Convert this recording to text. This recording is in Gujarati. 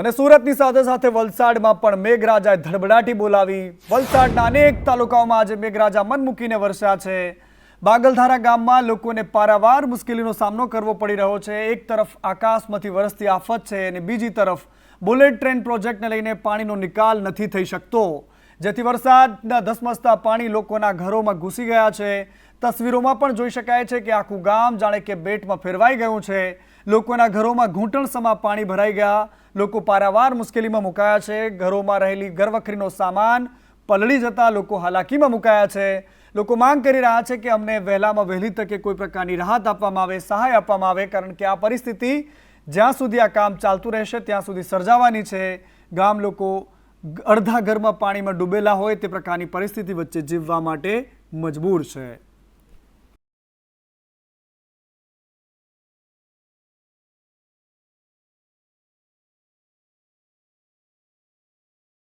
અને સુરતની સાથે સાથે વલસાડમાં પણ મેઘરાજાએ ધડબડાટી બોલાવી. વલસાડના અનેક તાલુકાઓમાં આજે મેઘરાજા મન મૂકીને વરસ્યા છે. બાગલધારા ગામમાં લોકોને પારાવાર મુશ્કેલીનો સામનો કરવો પડી રહ્યો છે. એક તરફ આકાશમાંથી વરસતી આફત છે અને બીજી તરફ બુલેટ ટ્રેન પ્રોજેક્ટને લઈને પાણીનો નિકાલ નથી થઈ શકતો. જેથી વરસાદના ધસમસતા પાણી લોકોના ઘરોમાં ઘૂસી ગયા છે. તસવીરોમાં પણ જોઈ શકાય છે કે આખું ગામ જાણે કે બેટમાં ફેરવાઈ ગયું છે. લોકોના ઘરોમાં ઘૂંટણસમાં પાણી ભરાઈ ગયા. લોકો પારાવાર મુશ્કેલીમાં મુકાયા છે. ઘરોમાં રહેલી ઘરવખરીનો સામાન પલળી જતા લોકો હાલાકીમાં મુકાયા છે. લોકો માંગ કરી રહ્યા છે કે અમને વહેલામાં વહેલી તકે કોઈ પ્રકારની રાહત આપવામાં આવે, સહાય આપવામાં આવે, કારણ કે આ પરિસ્થિતિ જ્યાં સુધી આ કામ ચાલતું રહેશે, ત્યાં સુધી સર્જાવાની છે. ગામ લોકો અડધા ઘરમાં પાણીમાં ડૂબેલા હોય તે પ્રકારની પરિસ્થિતિ વચ્ચે જીવવા માટે મજબૂર છે.